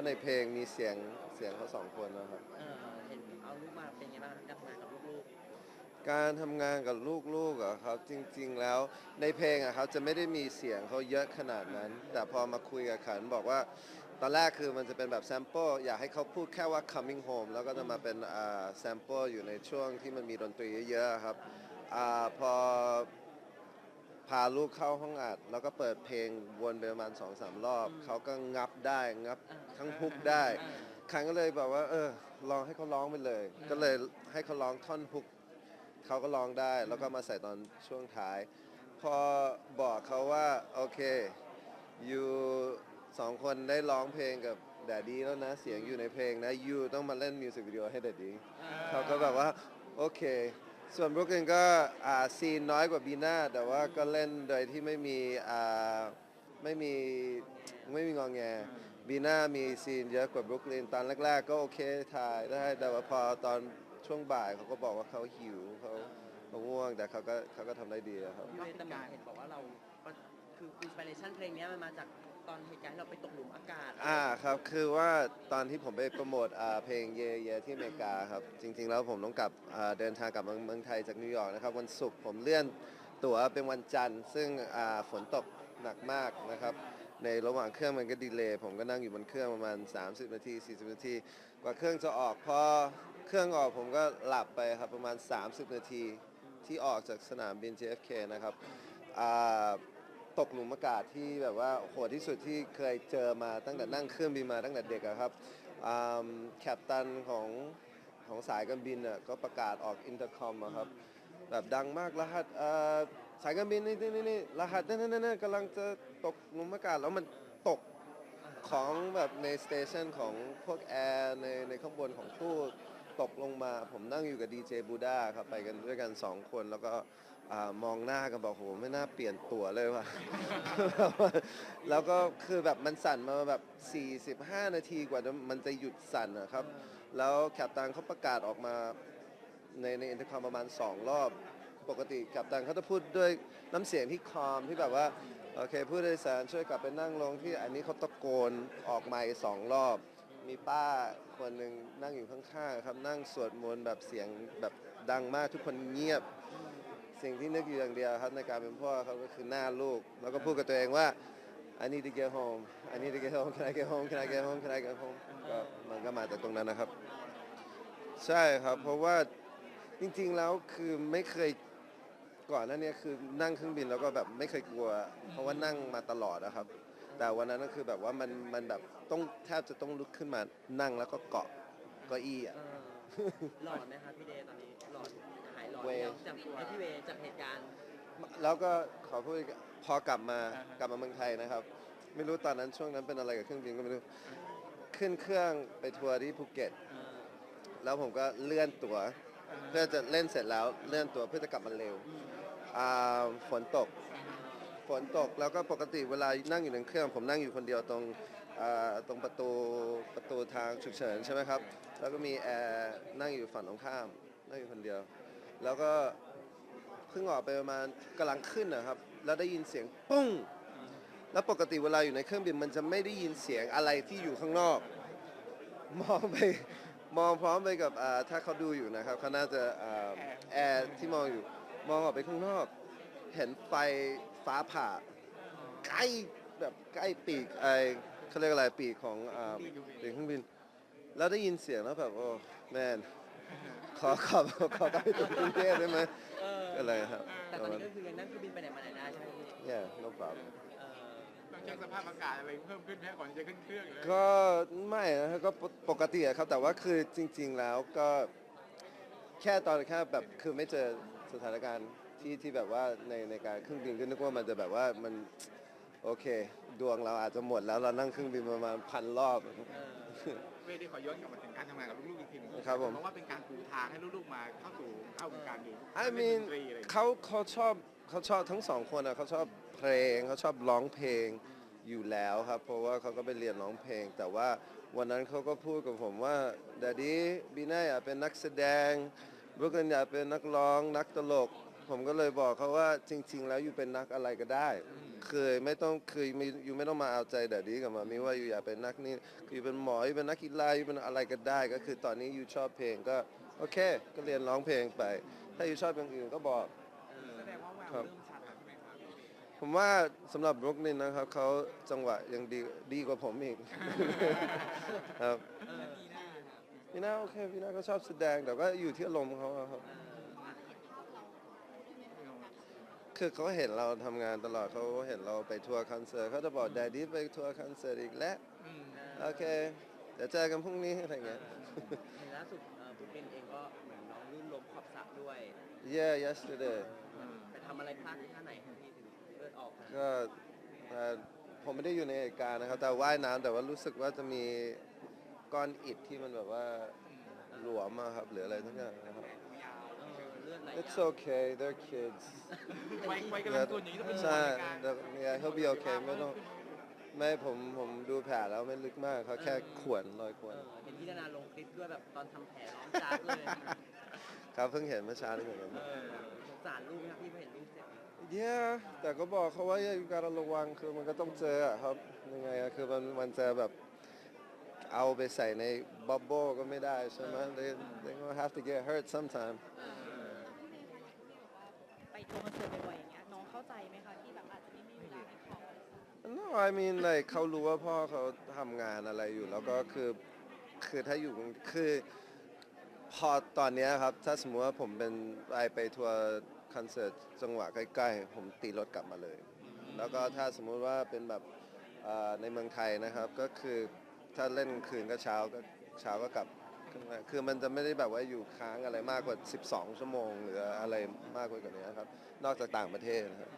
ว่าในเพลงมีเสียงเสียงเขาสองคนนะครับ เออเห็นเอาลูกมาเป็นไงบ้างการทำงานกับลูกการทำงานกับลูกๆอะครับจริงๆแล้วในเพลงอะครับจะไม่ได้มีเสียงเขาเยอะขนาดนั้น แต่พอมาคุยกับขันบอกว่า ตอนแรกคือมันจะเป็นแบบแซมเปิลอยากให้เขาพูดแค่ว่า coming home แล้วก็จะมาเป็นอ่าแซมเปิลอยู่ในช่วงที่มันมีดนตรีเยอะๆครับอาพอ พาลูกเข้าห้องอัด แล้วก็เปิดเพลงวนไปประมาณ2อสามรอบ เขาก็งับได้งับทั้งฮุกได้ๆเออครั้งก็เลยบอกว่า เออลองให้เขาร้องไปเลย ก็เลยให้เขาร้องท่อนฮุกเขาก็ร้องได้ แล้วก็มาใส่ตอนช่วงท้าย พอบอกเขาว่า โอเคอยู่สองคนได้ร้องเพลงกับแดดดี้แล้วนะเสียงอยู่ในเพลงนะยูต้องมาเล่นมิวสิกวิดีโอให้แดดดี้เขาก็แบบว่า โอเค ส่วนบรุกลินก็อ่าซีนน้อยกว่าบีน่าแต่ว่าก็เล่นโดยที่ไม่มีอ่าไม่มีไม่มีงองแงบีน่ามีซีนเยอะกว่าบรุกลินตอนแรก ๆ ก็โอเคถ่ายได้แต่ว่าพอตอนช่วงบ่ายเขาก็บอกว่าเขาหิวเขาเขาง่วงแต่เขาก็เขาก็ทำได้ดีอะครับพี่เวย์แต่มาเห็นบอกว่าเราคืออินสปิเรชันเพลงเนี้ยมันมาจาก ตอนเหตุการณ์เราไปตกหลุมอากาศ อ่าครับคือว่าตอนที่ผมไปโปรโมทอ่าเพลงเยเยที่อเมริกาครับจริง ๆ แล้วผมต้องกลับอ่าเดินทางกลับเมืองเมืองไทยจากนิวยอร์กนะครับวันศุกร์ผมเลื่อนตั๋วเป็นวันจันทร์ ซึ่งอ่าฝนตกหนักมากนะครับ ในระหว่างเครื่องมันก็ดีเลย์ผมก็นั่งอยู่บนเครื่องประมาณ 30 นาที 40 นาที กว่าเครื่องจะออกพอเครื่องออกผมก็หลับไปครับประมาณ 30 นาทีที่ออกจากสนามบิน JFK นะครับอ่า ตกหลุมอากาศที่แบบว่าโหดที่สุดที่เคยเจอมาตั้งแต่นั่งเครื่องบินมาตั้งแต่เด็กอะครับอ่าแคปตันของของสายการบินอะก็ประกาศออกอินเตอร์คอมอะครับแบบดังมากรหัสเอ่อสายการบินนี่นี่นี่รหัสนั่นนั่นนั่นกำลังจะตกหลุมอากาศแล้วมันตกของแบบในสเตชันของพวกแอร์ในในข้างบนของตู้ตกลงมาผมนั่งอยู่กับดีเจบูด้าครับไปกันด้วยกันสองคนแล้วก็ มองหน้ากันบอกโหไม่น่าเปลี่ยนตั๋วเลยว่ะ แล้วก็คือแบบมันสั่นมาแบบ 45 นาทีกว่ามันจะหยุดสั่นนะครับ แล้วแคปตันเขาประกาศออกมาในในอินเตอร์คอมประมาณ 2 รอบ ปกติกัปตันเขาจะพูดด้วยน้ำเสียงที่คอมที่แบบว่า โอเคผู้โดยสารช่วยกลับไปนั่งลงที่อันนี้เขาตะโกนออกไมค์สองรอบ มีป้าคนหนึ่งนั่งอยู่ข้างๆครับนั่งสวดมนต์แบบเสียงแบบดังมากทุกคนเงียบ สิ่งที่นึกอยู่อย่างเดียวครับในการเป็นพ่อเขาก็คือหน้าลูก แล้วก็พูดกับตัวเองว่า I need to get home I need to get home can I get home can I get home can I get home ก็มันก็มาจากตรงนั้นนะครับ ใช่ครับ เพราะว่าจริงๆแล้วคือไม่เคยก่อนหน้านี้คือนั่งเครื่องบินแล้วก็แบบไม่เคยกลัว เพราะว่านั่งมาตลอดนะครับ แต่วันนั้นก็คือแบบว่ามันมันแบบต้องแทบจะต้องลุกขึ้นมานั่งแล้วก็เกาะเก้าอี้อะหลอนไหมคะพี่เดย์ตอนนี้หลอนหายหลอน เวย์ยังจากตัวพี่เวย์จากเหตุการณ์ แล้วก็ขอพูดอีกพอกลับมากลับมาเมืองไทยนะครับ ไม่รู้ตอนนั้นช่วงนั้นเป็นอะไรกับเครื่องบินก็ไม่รู้ ขึ้นเครื่องไปทัวร์ที่ภูเก็ต เออแล้วผมก็เลื่อนตั๋วเพื่อจะเล่นเสร็จแล้วเลื่อนตั๋วเพื่อจะกลับมาเร็วอ่าฝนตก ฝนตกแล้วก็ปกติเวลานั่งอยู่ในเครื่อง ผมนั่งอยู่คนเดียวตรงอ่าตรงประตูประตูทางฉุกเฉินใช่ไหมครับ แล้วก็มีแอร์นั่งอยู่ฝั่งตรงข้ามนั่งอยู่คนเดียว แล้วก็เพิ่งออกไปประมาณกำลังขึ้นนะครับ แล้วได้ยินเสียงปุ้ง แล้วปกติเวลาอยู่ในเครื่องบินมันจะไม่ได้ยินเสียงอะไรที่อยู่ข้างนอก มองไปมองพร้อมไปกับอ่าถ้าเขาดูอยู่นะครับเขาน่าจะอ่าแอร์ที่มองอยู่มองออกไปข้างนอก เห็นไฟฟ้าผ่า ใกล้แบบใกล้ปีกไอเขาเรียกอะไรปีกของอ่าปีกเครื่องบิน แล้วได้ยินเสียงแล้วแบบโอ้แมน ขอขอขอกลับไปถึงกรุงเทพได้ไหมเออก็เลยครับแต่ตอนนี้ก็คือยังนั่งเครื่องบินไปไหนมาไหนได้ใช่ไหมพี่ yeah no problem เออต้องเช็คสภาพอากาศอะไรเพิ่มขึ้นแค่ก่อนจะขึ้นเครื่องเลยก็ไม่นะครับก็ปกติอะครับ แต่ว่าคือจริง ๆแล้วก็แค่ตอนแค่แบบคือไม่เจอสถานการณ์ที่ที่แบบว่าในในการเครื่องบินก็นึกว่ามันจะแบบว่ามัน โอเค ดวงเราอาจจะหมดแล้วเรานั่งเครื่องบินประมาณพันรอบเออเวทีขอย้อนกลับมาถึงการทำงานกับลูกๆอีกทีหนึงครับผม เพราะว่าเป็นการปูทางให้ลูกๆมาเข้าสู่เข้าวงการอยู่ I เล่น mean ดนตรีอะไรอย่างเงี้ยเขาเขาชอบเขาชอบทั้งสองคนอะเขาชอบเพลงเขาชอบร้องเพลงอยู่แล้วครับ เพราะว่าเขาก็ไปเรียนร้องเพลง แต่ว่าวันนั้นเขาก็พูดกับผมว่าดดดี้บีน่าอยากเป็นนักแสดงบรุกลินอยากเป็นนักร้องนักตลก ผมก็เลยบอกเขาว่าจริง ๆ แล้วอยู่เป็นนักอะไรก็ได้ อืม คือไม่ต้องคือไม่อยู่ไม่ต้องมาเอาใจแดดดี้กับมามีว่าอยู่อยากเป็นนักนี่คืออยู่เป็นหมออยู่เป็นนักกีฬาอยู่เป็นอะไรก็ได้ ก็คือตอนนี้อยู่ชอบเพลงก็โอเค ก็เรียนร้องเพลงไป ถ้าอยู่ชอบอย่างอื่นก็บอกแสดงว่าแววครับเริ่มชัดแล้วใช่ไหมครับผมว่าสำหรับบรุกลินนะครับเขาจังหวะยังดีดีกว่าผมอีกครับเออพี่นาโอเคพี่นาก็ชอบแสดงแต่ก็อยู่ที่อารมณ์เขาอะครับ คือเขาเห็นเราทำงานตลอดเขาเห็นเราไปทัวร์คอนเสิร์ตเขาจะบอกแดดดี้ไปทัวร์คอนเสิร์ตอีกแล้ว อืมโอเค เดี๋ยวเจอกันพรุ่งนี้อะไรเงี้ย เห็นล่าสุดเอ่อคุณเป็นเองก็เหมือนน้องลื่นล้มขอบสระด้วย yeah yesterday ไปทำอะไรพลาดที่ท่าไหนครับพี่ถึงเลือดออกขนาดนั้นก็เอ่อผมไม่ได้อยู่ในเหตุการณ์นะครับ แต่ว่ายน้ำแต่ว่ารู้สึกว่าจะมีก้อนอิฐที่มันแบบว่าหลวมอะครับหรืออะไรทั้งอย่างนะครับ It's okay they're kids ไว้ไว้กำลังตัวอย่างนี้ต้องเป็นใช่ห่วงในการแต่ yeah he'll be okay ไม่ต้องไม่ผมผมดูแผลแล้วไม่ลึกมากเขาแค่ข่วนรอยข่วเอนอเห็นพี่นานาลงคลิปด้วยแบบตอนทำแผลร้องจากเลยครับเพิ่งเห็นเมื่อเช้านี้เหมือนกันเออสงสารลูกนะพี่พอเห็นลูกเจ็บ yeah แต่ก็บอกเขาว่าอย่าการระวังคือมันก็ต้องเจออะครับยังไงอะคือมันมันจะแบบเอาไปใส่ในบับเบิ้ลก็ไม่ได้ใช่ไหม they they gonna have to get hurt sometime ไป ทัวร์คอนเสิร์ตบ่อยๆอย่างเงี้ยน้องเข้าใจไหมคะที่แบบอาจจะไม่มีเวลาให้เขา no I mean like เขารู้ว่าพ่อเขาทำงานอะไรอยู่ แล้วก็คือคือถ้าอยู่กรุงคือพอตอนเนี้ยครับ ถ้าสมมติว่าผมเป็นไปไปทัวร์คอนเสิร์ตจังหวะใกล้ๆ ผมตีรถกลับมาเลย แล้วก็ถ้าสมมุติว่าเป็นแบบเอ่อในเมืองไทยนะครับ ก็คือถ้าเล่นคืนก็เช้าก็เช้าก็กลับ ขึ้นมาคือมันจะไม่ได้แบบว่าอยู่ค้างอะไรมากกว่า 12 ชั่วโมง หรืออะไรมากกว่านี้ครับ นอกจากต่างประเทศนะครับ